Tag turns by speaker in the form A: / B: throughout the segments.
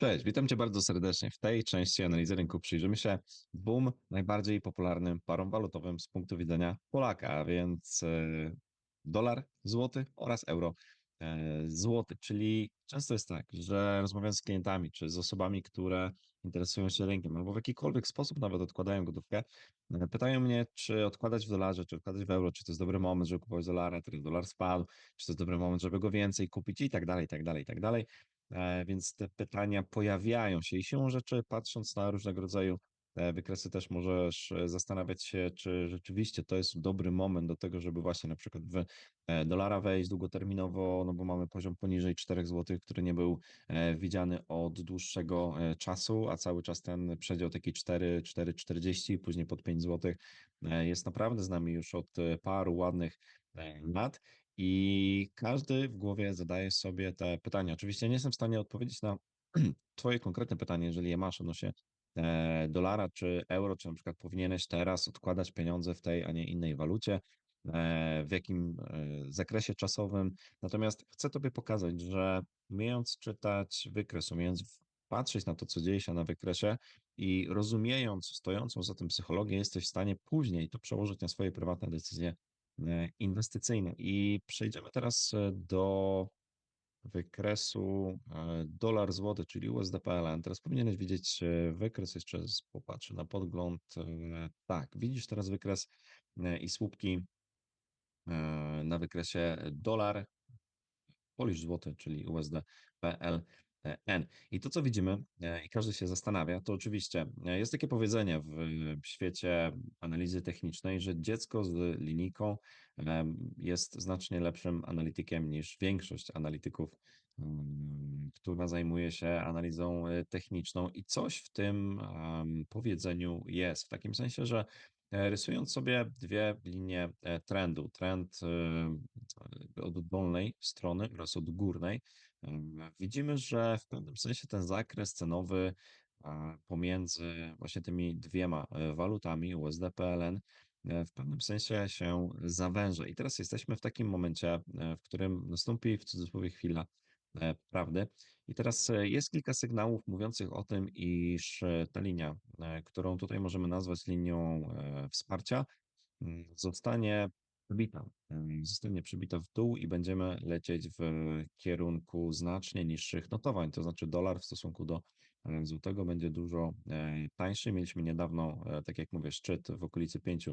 A: Cześć, witam Cię bardzo serdecznie. W tej części analizy rynku przyjrzymy się dwóm najbardziej popularnym parom walutowym z punktu widzenia Polaka, a więc e, dolar, złoty oraz euro, e, złoty. Czyli często jest tak, że rozmawiam z klientami czy z osobami, które interesują się rynkiem albo w jakikolwiek sposób nawet odkładają gotówkę, e, pytają mnie, czy odkładać w dolarze, czy odkładać w euro, czy to jest dobry moment, żeby kupować dolara, teraz dolar spadł, czy to jest dobry moment, żeby go więcej kupić i tak dalej, i tak dalej, i tak dalej. E, Więc te pytania pojawiają się i siłą rzeczy, patrząc na różnego rodzaju e, wykresy, też możesz e, zastanawiać się, czy rzeczywiście to jest dobry moment do tego, żeby właśnie na przykład w dolara wejść długoterminowo, no bo mamy poziom poniżej 4 zł, który nie był widziany od dłuższego czasu, a cały czas ten przedział taki 4, 4,40, później pod 5 zł jest naprawdę z nami już od paru ładnych lat. I każdy w głowie zadaje sobie te pytania. Oczywiście nie jestem w stanie odpowiedzieć na Twoje konkretne pytanie, jeżeli je masz odnośnie e, dolara czy euro, czy na przykład powinieneś teraz odkładać pieniądze w tej, a nie innej walucie, e, w jakim e, zakresie czasowym. Natomiast chcę Tobie pokazać, że umiejąc czytać wykres, umiejąc patrzeć na to, co dzieje się na wykresie i rozumiejąc stojącą za tym psychologię, jesteś w stanie później to przełożyć na swoje prywatne decyzje e, inwestycyjne. I przejdziemy teraz e, do wykresu e, dolar złoty, czyli USD-PLN. Teraz powinieneś widzieć wykres, jeszcze popatrzę na podgląd. Tak, widzisz teraz wykres i słupki na wykresie dolar, Polish złoty, czyli USD, PLN. I to, co widzimy, e, i każdy się zastanawia, to oczywiście e, jest takie powiedzenie w świecie analizy technicznej, że dziecko z linijką jest znacznie lepszym analitykiem niż większość analityków, mm, która zajmuje się analizą e, techniczną. I coś w tym powiedzeniu jest, w takim sensie, że e, rysując sobie dwie linie e, trendu, trend e, od dolnej strony oraz od górnej, widzimy, że w pewnym sensie ten zakres cenowy pomiędzy właśnie tymi dwiema e, walutami USD, PLN e, w pewnym sensie się zawęża. I teraz jesteśmy w takim momencie, e, w którym nastąpi w cudzysłowie chwila prawdy. I teraz jest kilka sygnałów mówiących o tym, iż ta linia, którą tutaj możemy nazwać linią wsparcia, mm, zostanie przybita, zostanie przybita w dół i będziemy lecieć w kierunku znacznie niższych notowań, to znaczy dolar w stosunku do e, złotego będzie dużo e, tańszy. Mieliśmy niedawno, e, tak jak mówię, szczyt w okolicy 5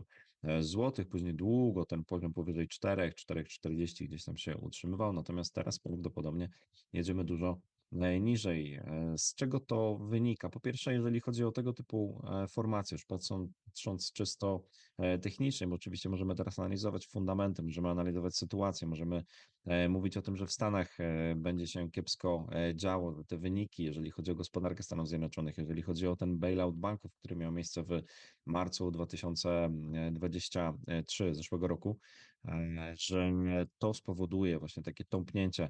A: złotych, później długo ten poziom powyżej 4, 4,40 gdzieś tam się utrzymywał, natomiast teraz prawdopodobnie jedziemy dużo e, niżej. E, Z czego to wynika? Po pierwsze, jeżeli chodzi o tego typu e, formacje, już patrząc, czysto e, technicznie, bo oczywiście możemy teraz analizować fundamenty, możemy analizować sytuację, możemy mówić o tym, że w Stanach będzie się kiepsko działo, te wyniki, jeżeli chodzi o gospodarkę Stanów Zjednoczonych, jeżeli chodzi o ten bailout banków, który miał miejsce w marcu 2023 zeszłego roku, że to spowoduje właśnie takie tąpnięcie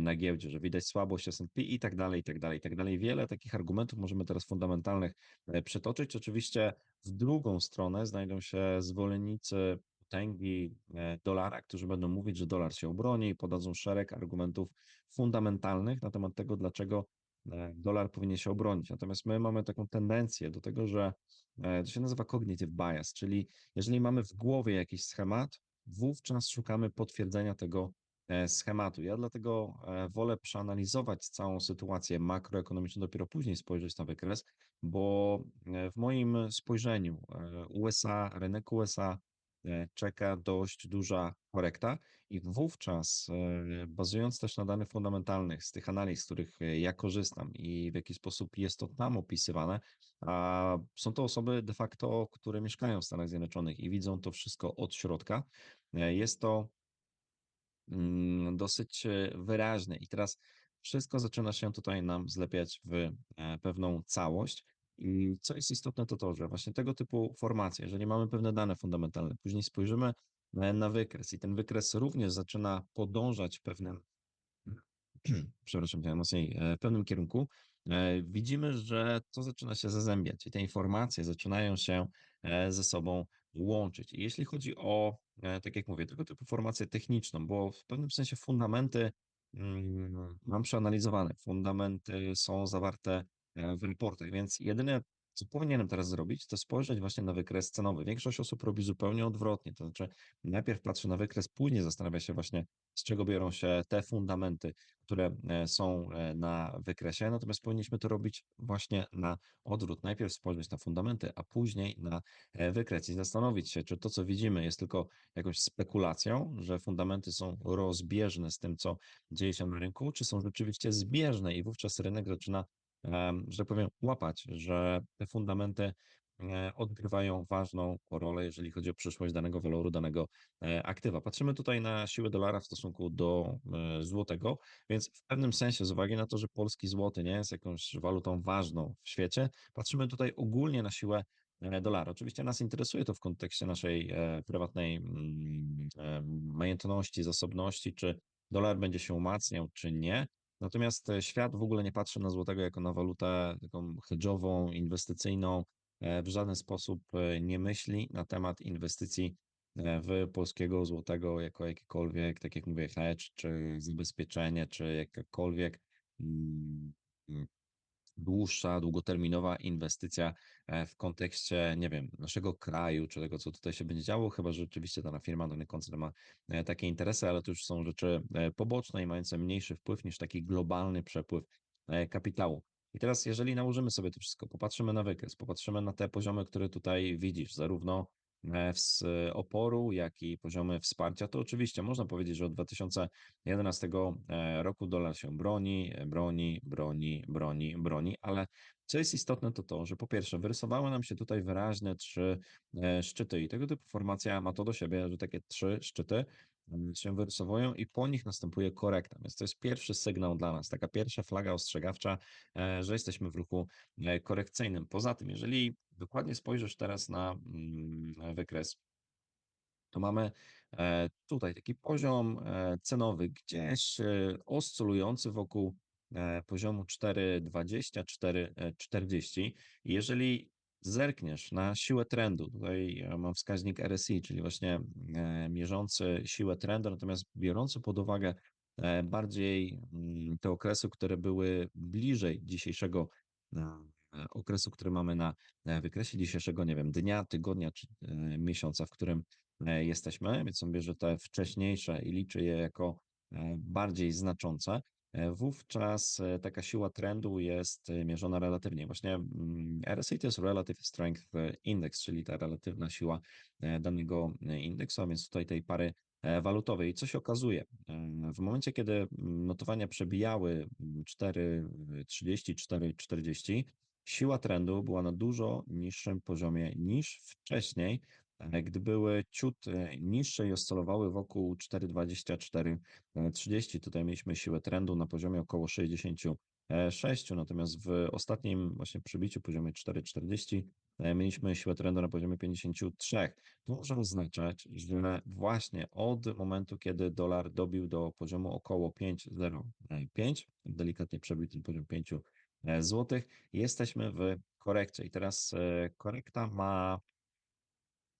A: na giełdzie, że widać słabość S&P i tak dalej, i tak dalej, i tak dalej. Wiele takich argumentów możemy teraz fundamentalnych e, przytoczyć. Oczywiście w drugą stronę znajdą się zwolennicy potęgi e, dolara, którzy będą mówić, że dolar się obroni i podadzą szereg argumentów fundamentalnych na temat tego, dlaczego e, dolar powinien się obronić. Natomiast my mamy taką tendencję do tego, że e, to się nazywa cognitive bias, czyli jeżeli mamy w głowie jakiś schemat, wówczas szukamy potwierdzenia tego e, schematu. Ja dlatego e, wolę przeanalizować całą sytuację makroekonomiczną, dopiero później spojrzeć na wykres, bo e, w moim spojrzeniu e, USA, rynek USA e, czeka dość duża korekta i wówczas, e, bazując też na danych fundamentalnych z tych analiz, z których e, ja korzystam i w jaki sposób jest to tam opisywane, a są to osoby de facto, które mieszkają w Stanach Zjednoczonych i widzą to wszystko od środka, e, jest to dosyć e, wyraźne. I teraz wszystko zaczyna się tutaj nam zlepiać w e, pewną całość. I co jest istotne, to to, że właśnie tego typu formacje, jeżeli mamy pewne dane fundamentalne, później spojrzymy e, na wykres i ten wykres również zaczyna podążać pewnym, przepraszam, mocniej, w pewnym kierunku, widzimy, że to zaczyna się zazębiać i te informacje zaczynają się ze sobą łączyć. I jeśli chodzi o, tak jak mówię, tego typu formację techniczną, bo w pewnym sensie fundamenty mm, mam przeanalizowane. Fundamenty są zawarte e, w raportach, więc jedyne, co powinienem teraz zrobić, to spojrzeć właśnie na wykres cenowy. Większość osób robi zupełnie odwrotnie, to znaczy najpierw patrzy na wykres, później zastanawia się właśnie, z czego biorą się te fundamenty, które e, są e, na wykresie, natomiast powinniśmy to robić właśnie na odwrót. Najpierw spojrzeć na fundamenty, a później na e, wykres i zastanowić się, czy to, co widzimy, jest tylko jakąś spekulacją, że fundamenty są rozbieżne z tym, co dzieje się na rynku, czy są rzeczywiście zbieżne i wówczas rynek zaczyna, że powiem, łapać, że te fundamenty e, odgrywają ważną rolę, jeżeli chodzi o przyszłość danego waloru, danego e, aktywa. Patrzymy tutaj na siłę dolara w stosunku do e, złotego, więc w pewnym sensie, z uwagi na to, że polski złoty nie jest jakąś walutą ważną w świecie, patrzymy tutaj ogólnie na siłę dolara. Oczywiście nas interesuje to w kontekście naszej prywatnej mm, majątności, zasobności, czy dolar będzie się umacniał, czy nie. Natomiast e, świat w ogóle nie patrzy na złotego jako na walutę taką hedżową, inwestycyjną. E, W żaden sposób e, nie myśli na temat inwestycji w polskiego złotego jako jakikolwiek, tak jak mówię, hedge, czy zabezpieczenie, czy jakakolwiek mm, mm, dłuższa, długoterminowa inwestycja e, w kontekście, nie wiem, naszego kraju, czy tego, co tutaj się będzie działo, chyba że rzeczywiście dana firma, dany koncern ma e, takie interesy, ale to już są rzeczy e, poboczne i mające mniejszy wpływ niż taki globalny przepływ kapitału. I teraz, jeżeli nałożymy sobie to wszystko, popatrzymy na wykres, popatrzymy na te poziomy, które tutaj widzisz, zarówno z oporu, jak i poziomy wsparcia, to oczywiście można powiedzieć, że od 2011 e, roku dolar się broni, e, broni, broni, broni, broni, ale co jest istotne, to to, że po pierwsze, wyrysowały nam się tutaj wyraźne trzy e, szczyty i tego typu formacja ma to do siebie, że takie trzy szczyty się wyrysowują i po nich następuje korekta. Więc to jest pierwszy sygnał dla nas, taka pierwsza flaga ostrzegawcza, e, że jesteśmy w ruchu e, korekcyjnym. Poza tym, jeżeli dokładnie spojrzysz teraz na mm, wykres to mamy e, tutaj taki poziom cenowy, gdzieś oscylujący wokół poziomu 4,20, 4,40. Jeżeli zerkniesz na siłę trendu, tutaj ja mam wskaźnik RSI, czyli właśnie e, mierzący siłę trendu, natomiast biorący pod uwagę e, bardziej mm, te okresy, które były bliżej dzisiejszego e, okresu, który mamy na e, wykresie dzisiejszego, nie wiem, dnia, tygodnia czy e, miesiąca, w którym e, jesteśmy, więc on bierze te wcześniejsze i liczy je jako e, bardziej znaczące. E, Wówczas e, taka siła trendu jest e, mierzona relatywnie. Właśnie mm, RSI to jest Relative Strength Index, czyli ta relatywna siła danego indeksu, a więc tutaj tej pary walutowej. I co się okazuje? W momencie, kiedy mm, notowania przebijały mm, 4,30, 4,40, siła trendu była na dużo niższym poziomie niż wcześniej, gdy były ciut e, niższe i oscylowały wokół 4,24-30. Tutaj mieliśmy siłę trendu na poziomie około 66, natomiast w ostatnim właśnie przybiciu poziomie 4,40 e, mieliśmy siłę trendu na poziomie 53. To może oznaczać, że właśnie od momentu, kiedy dolar dobił do poziomu około 5,05, delikatnie przebił ten poziom 5 e, złotych, jesteśmy w korekcie. I teraz e, korekta ma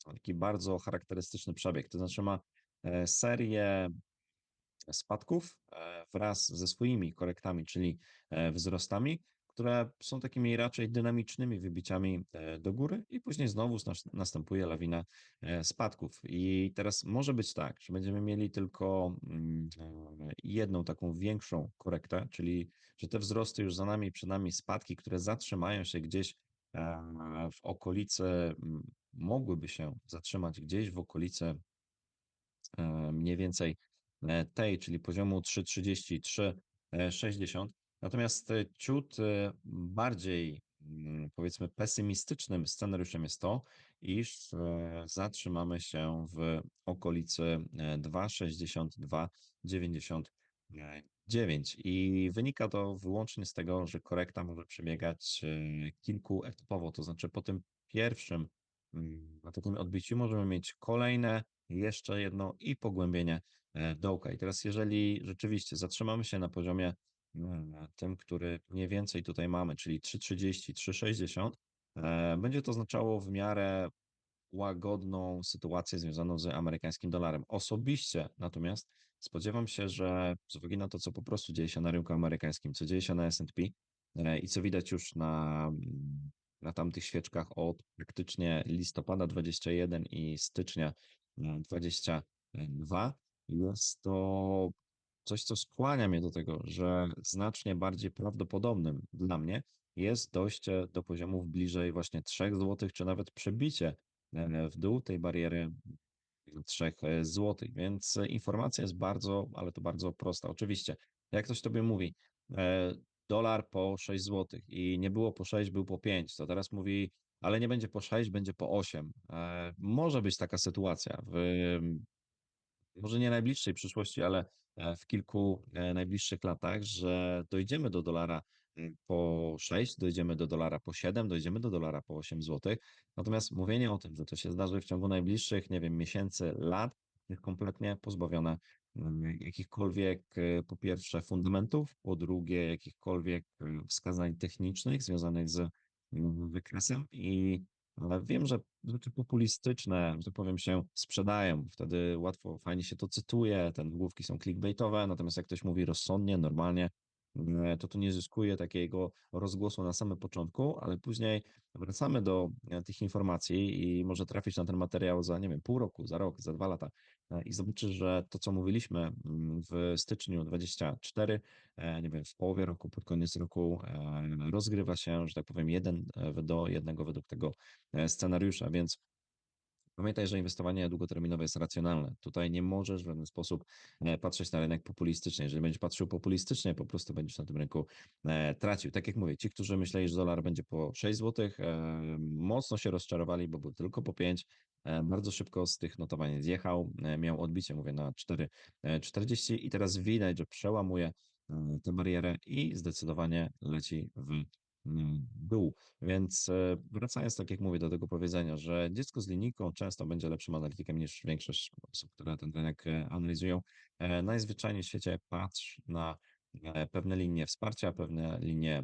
A: taki bardzo charakterystyczny przebieg, to znaczy ma e, serię spadków e, wraz ze swoimi korektami, czyli e, wzrostami, które są takimi raczej dynamicznymi wybiciami do góry i później znowu nas- następuje lawina spadków. I teraz może być tak, że będziemy mieli tylko mm, jedną taką większą korektę, czyli że te wzrosty już za nami, przed nami spadki, które zatrzymają się gdzieś w okolicy, m, mogłyby się zatrzymać gdzieś w okolicy e, mniej więcej e, tej, czyli poziomu 3,33, e, 60. Natomiast ciut bardziej mm, powiedzmy pesymistycznym scenariuszem jest to, iż zatrzymamy się w okolicy e, 2,62,99 i wynika to wyłącznie z tego, że korekta może przebiegać kilkuetapowo, to znaczy po tym pierwszym na takim odbiciu możemy mieć kolejne jeszcze jedno i pogłębienie e, dołka. I teraz, jeżeli rzeczywiście zatrzymamy się na poziomie e, tym, który mniej więcej tutaj mamy, czyli 3,30, 3,60, e, będzie to oznaczało w miarę łagodną sytuację związaną z amerykańskim dolarem. Osobiście natomiast spodziewam się, że z uwagi na to, co po prostu dzieje się na rynku amerykańskim, co dzieje się na S&P i co widać już na, mm, na tamtych świeczkach od praktycznie listopada 21 i stycznia e, 22, jest to coś, co skłania mnie do tego, że znacznie bardziej prawdopodobnym dla mnie jest dojście do poziomów bliżej właśnie 3 zł, czy nawet przebicie e, w dół tej bariery 3 zł. Więc e, informacja jest bardzo, ale to bardzo prosta. Oczywiście, jak ktoś tobie mówi, e, dolar po 6 zł i nie było po 6, był po 5, to teraz mówi, ale nie będzie po 6, będzie po 8. E, Może być taka sytuacja w może nie najbliższej przyszłości, ale e, w kilku e, najbliższych latach, że dojdziemy do dolara mm, po 6, dojdziemy do dolara po 7, dojdziemy do dolara po 8 zł. Natomiast mówienie o tym, że to się zdarzy w ciągu najbliższych, nie wiem, miesięcy, lat, jest kompletnie pozbawione jakichkolwiek, e, po pierwsze, fundamentów, po drugie, jakichkolwiek e, wskazań technicznych związanych z mm, wykresem i ale wiem, że rzeczy populistyczne, że tak powiem, się sprzedają. Wtedy łatwo, fajnie się to cytuje, te nagłówki są clickbaitowe, natomiast jak ktoś mówi rozsądnie, normalnie, e, to to nie zyskuje takiego rozgłosu na samym początku, ale później wracamy do tych informacji i może trafić na ten materiał za, nie wiem, pół roku, za rok, za dwa lata i zobaczysz, że to, co mówiliśmy mm, w styczniu 24, e, nie wiem, w połowie roku, pod koniec roku, e, rozgrywa się, że tak powiem, jeden e, do jednego według tego e, scenariusza, więc Pamiętaj, że inwestowanie długoterminowe jest racjonalne. Tutaj nie możesz w żaden sposób e, patrzeć na rynek populistycznie. Jeżeli będziesz patrzył populistycznie, po prostu będziesz na tym rynku e, tracił. Tak jak mówię, ci, którzy myśleli, że dolar będzie po 6 zł, mocno się rozczarowali, bo był tylko po 5. E, Bardzo szybko z tych notowań zjechał, e, miał odbicie, mówię, na 4,40 i teraz widać, że przełamuje e, tę barierę i zdecydowanie leci w dół. Więc e, wracając, tak jak mówię, do tego powiedzenia, że dziecko z linijką często będzie lepszym analitykiem niż większość osób, które ten rynek e, analizują. E, Najzwyczajniej w świecie patrz na e, pewne linie wsparcia, pewne linie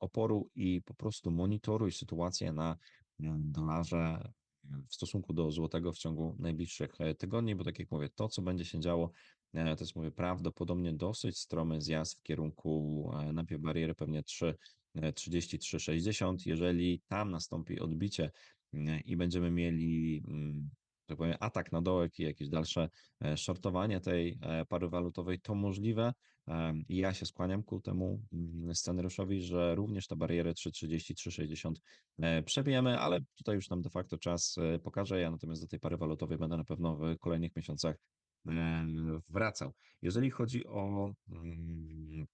A: oporu i po prostu monitoruj sytuację na e, dolarze e, w stosunku do złotego w ciągu najbliższych e, tygodni, bo tak jak mówię, to co będzie się działo, e, to jest mówię prawdopodobnie dosyć stromy zjazd w kierunku e, najpierw bariery pewnie 3 e, 33,60. Jeżeli tam nastąpi odbicie i będziemy mieli, mm, tak powiem, atak na dołek i jakieś dalsze e, shortowanie tej e, pary walutowej, to możliwe. I ja się skłaniam ku temu mm, scenariuszowi, że również te bariery 3,30, 3,60 e, przebijemy, ale tutaj już nam de facto czas pokaże. Ja natomiast do tej pary walutowej będę na pewno w kolejnych miesiącach wracał. Jeżeli chodzi o mm,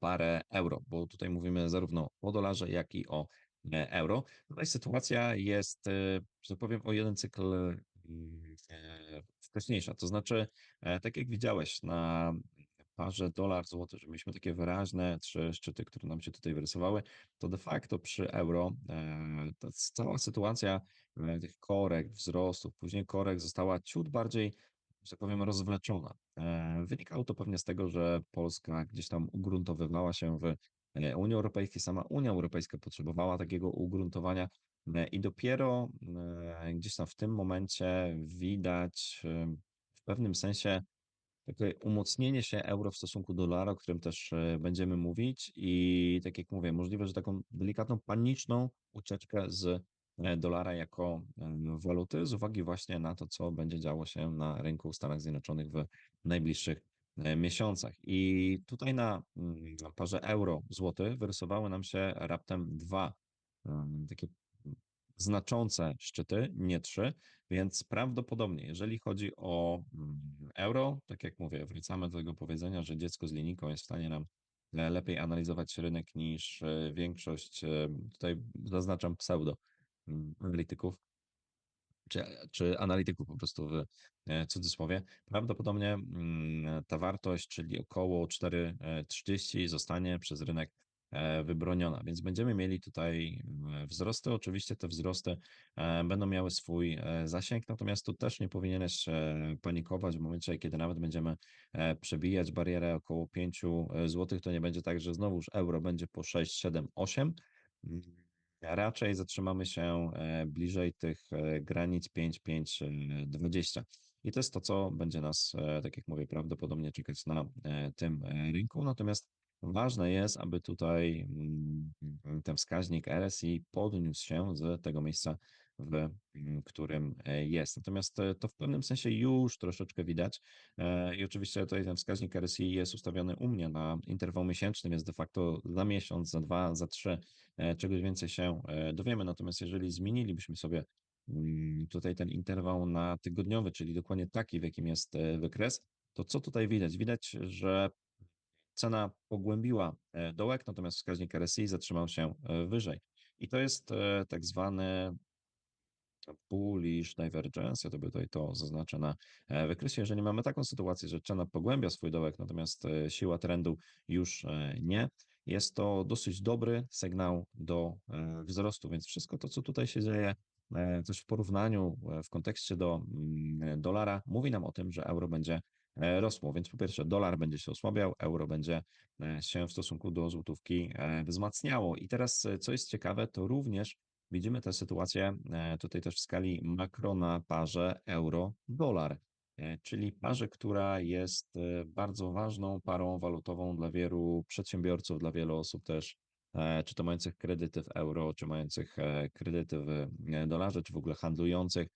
A: parę euro, bo tutaj mówimy zarówno o dolarze, jak i o euro. Tutaj sytuacja jest, e, że powiem, o jeden cykl e, wcześniejsza. To znaczy, e, tak jak widziałeś na parze dolar-złoty, że mieliśmy takie wyraźne trzy szczyty, które nam się tutaj wyrysowały, to de facto przy euro e, ta cała sytuacja e, tych korekt, wzrostów, później korekt została ciut bardziej że powiem, rozwleczona. E, Wynikało to pewnie z tego, że Polska gdzieś tam ugruntowywała się w e, Unii Europejskiej, sama Unia Europejska potrzebowała takiego ugruntowania e, i dopiero e, gdzieś tam w tym momencie widać e, w pewnym sensie takie umocnienie się euro w stosunku do dolara, o którym też e, będziemy mówić. I tak jak mówię, możliwe, że taką delikatną, paniczną ucieczkę z e, dolara jako e, waluty z uwagi właśnie na to, co będzie działo się na rynku Stanach Zjednoczonych w najbliższych e, miesiącach. I tutaj na mm, parze euro-złoty wyrysowały nam się raptem dwa em, takie znaczące szczyty, nie trzy, więc prawdopodobnie, jeżeli chodzi o mm, euro, tak jak mówię, wracamy do tego powiedzenia, że dziecko z linijką jest w stanie nam e, lepiej analizować rynek niż e, większość, e, tutaj zaznaczam pseudo mm, analityków, czy, czy analityków po prostu w e, cudzysłowie. Prawdopodobnie mm, ta wartość, czyli około 4,30 zostanie przez rynek e, wybroniona, więc będziemy mieli tutaj mm, wzrosty. Oczywiście te wzrosty e, będą miały swój e, zasięg, natomiast tu też nie powinieneś e, panikować w momencie, kiedy nawet będziemy e, przebijać barierę około 5 zł, to nie będzie tak, że znowuż euro będzie po 6, 7, 8. raczej zatrzymamy się e, bliżej tych e, granic 5-5-20. I to jest to, co będzie nas, e, tak jak mówię, prawdopodobnie czekać na tym rynku. Natomiast ważne jest, aby tutaj mm, ten wskaźnik RSI podniósł się z tego miejsca, w mm, którym e, jest. Natomiast e, to w pewnym sensie już troszeczkę widać. E, I oczywiście tutaj ten wskaźnik RSI jest ustawiony u mnie na interwał miesięczny, więc de facto za miesiąc, za dwa, za trzy czegoś więcej się dowiemy. Natomiast jeżeli zmienilibyśmy sobie mm, tutaj ten interwał na tygodniowy, czyli dokładnie taki, w jakim jest wykres, to co tutaj widać? Widać, że cena pogłębiła dołek, natomiast wskaźnik RSI zatrzymał się wyżej. I to jest tak zwany bullish divergence, ja to by tutaj to zaznaczę na e, wykresie. Jeżeli mamy taką sytuację, że cena pogłębia swój dołek, natomiast e, siła trendu już e, nie, jest to dosyć dobry sygnał do wzrostu, więc wszystko to, co tutaj się dzieje, coś w porównaniu, w kontekście do mm, dolara, mówi nam o tym, że euro będzie rosło. Więc po pierwsze, dolar będzie się osłabiał, euro będzie się w stosunku do złotówki wzmacniało. I teraz, co jest ciekawe, to również Widzimy tę sytuację e, tutaj też w skali makro na parze euro-dolar, e, czyli parze, która jest e, bardzo ważną parą walutową dla wielu przedsiębiorców, dla wielu osób też, czy to mających kredyty w euro, czy mających kredyty w dolarze, czy w ogóle handlujących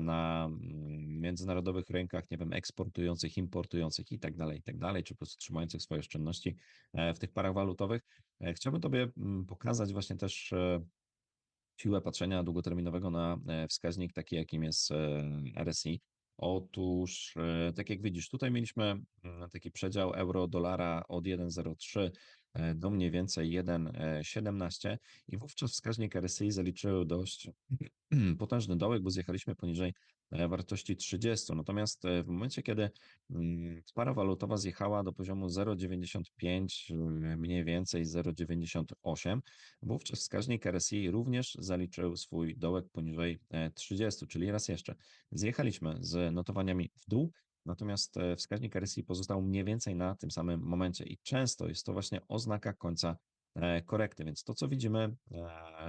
A: na mm, międzynarodowych rynkach, nie wiem, eksportujących, importujących i tak dalej, i tak dalej, czy po prostu trzymających swoje oszczędności w tych parach walutowych. Chciałbym Tobie mm, pokazać właśnie też siłę patrzenia długoterminowego na e, wskaźnik taki, jakim jest e, RSI. Otóż, e, tak jak widzisz, tutaj mieliśmy mm, taki przedział euro-dolara od 1,03 do mniej więcej 1,17 i wówczas wskaźnik RSI zaliczył dość potężny dołek, bo zjechaliśmy poniżej E, wartości 30. Natomiast e, w momencie, kiedy mm, para walutowa zjechała do poziomu 0,95, e, mniej więcej 0,98, wówczas wskaźnik RSI również zaliczył swój dołek poniżej 30, czyli raz jeszcze zjechaliśmy z notowaniami w dół, Natomiast wskaźnik RSI pozostał mniej więcej na tym samym momencie i często jest to właśnie oznaka końca korekty. Więc to, co widzimy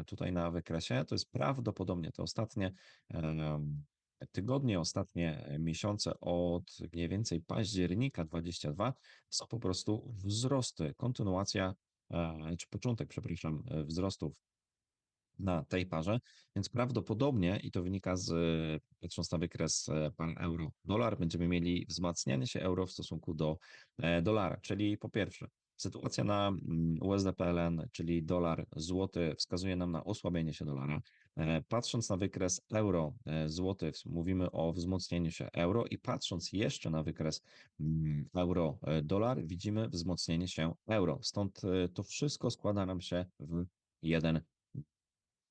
A: tutaj na wykresie, to jest prawdopodobnie te ostatnie tygodnie, ostatnie e, miesiące od mniej więcej października 22 są po prostu wzrosty, kontynuacja, e, czy początek, przepraszam, e, wzrostów na tej parze, więc prawdopodobnie, i to wynika z, patrząc na wykres par euro-dolar, będziemy mieli wzmacnianie się euro w stosunku do dolara, czyli po pierwsze, Sytuacja na mm, USD-PLN, czyli dolar złoty, wskazuje nam na osłabienie się dolara. E, patrząc na wykres euro e, złoty, mówimy o wzmocnieniu się euro i patrząc jeszcze na wykres mm, euro e, dolar, widzimy wzmocnienie się euro. Stąd to wszystko składa nam się w jeden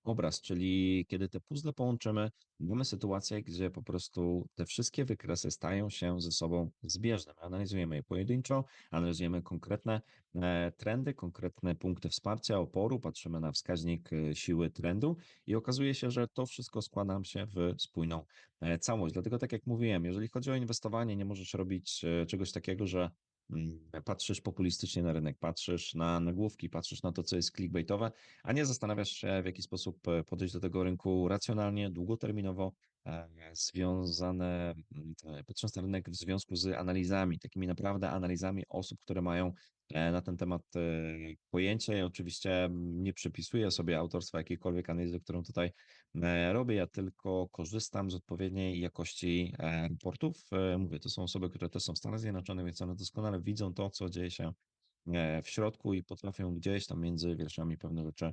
A: obraz, czyli kiedy te puzzle połączymy, mamy sytuację, gdzie po prostu te wszystkie wykresy stają się ze sobą zbieżne. My analizujemy je pojedynczo, analizujemy konkretne e, trendy, konkretne punkty wsparcia, oporu, patrzymy na wskaźnik e, siły trendu i okazuje się, że to wszystko składa się w spójną e, całość. Dlatego, tak jak mówiłem, jeżeli chodzi o inwestowanie, nie możesz robić czegoś takiego, że patrzysz populistycznie na rynek, patrzysz na nagłówki, patrzysz na to, co jest clickbaitowe, a nie zastanawiasz się, w jaki sposób e, podejść do tego rynku racjonalnie, długoterminowo, związane, mm, e, patrząc na rynek w związku z analizami, takimi naprawdę analizami osób, które mają na ten temat pojęcie. Ja oczywiście nie przypisuję sobie autorstwa jakiejkolwiek analizy, którą tutaj E, robię, ja tylko korzystam z odpowiedniej jakości e, raportów. E, mówię, to są osoby, które też są w Stanach Zjednoczonych, więc one doskonale widzą to, co dzieje się w środku i potrafią gdzieś tam między wierszami pewne rzeczy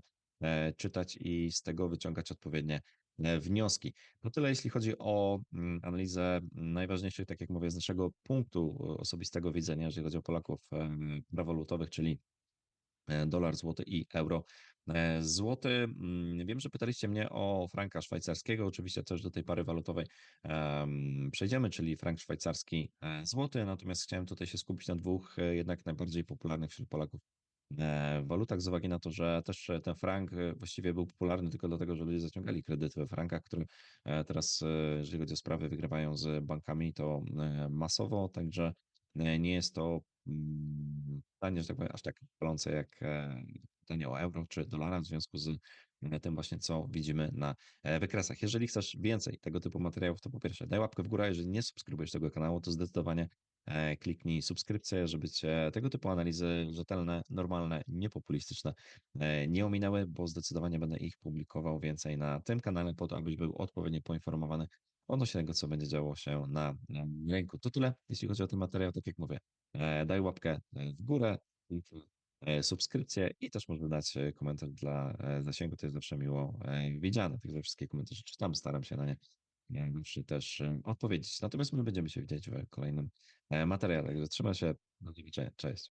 A: czytać i z tego wyciągać odpowiednie wnioski. To tyle, jeśli chodzi o mm, analizę najważniejszych, tak jak mówię, z naszego punktu osobistego widzenia, jeżeli chodzi o Polaków prawalutowych, czyli dolar, złoty i euro. E, złoty, mm, wiem, że pytaliście mnie o franka szwajcarskiego, oczywiście też do tej pary walutowej przejdziemy, czyli frank szwajcarski, e, złoty, natomiast chciałem tutaj się skupić na dwóch e, jednak najbardziej popularnych wśród Polaków walutach, z uwagi na to, że też ten frank właściwie był popularny tylko dlatego, że ludzie zaciągali kredyty we frankach, które teraz, jeżeli chodzi o sprawy, wygrywają z bankami, to masowo, także nie jest to mm, pytanie, że tak powiem, aż tak palące jak pytanie o euro czy dolara w związku z e, tym właśnie, co widzimy na e, wykresach. Jeżeli chcesz więcej tego typu materiałów, to po pierwsze daj łapkę w górę, jeżeli nie subskrybujesz tego kanału, to zdecydowanie e, kliknij subskrypcję, żeby cię tego typu analizy rzetelne, normalne, niepopulistyczne e, nie ominęły, bo zdecydowanie będę ich publikował więcej na tym kanale po to, abyś był odpowiednio poinformowany odnośnie tego, co będzie działo się na, rynku. To tyle, jeśli chodzi o ten materiał, tak jak mówię. E, daj łapkę e, w górę, e, subskrypcję i też można dać e, komentarz dla e, zasięgu, to jest zawsze miło e, widziane. Także wszystkie komentarze czytam, staram się na nie e, zawsze też e, odpowiedzieć. Natomiast my będziemy się widzieć w kolejnym e, materiale. Także trzymaj się, do zobaczenia, cześć.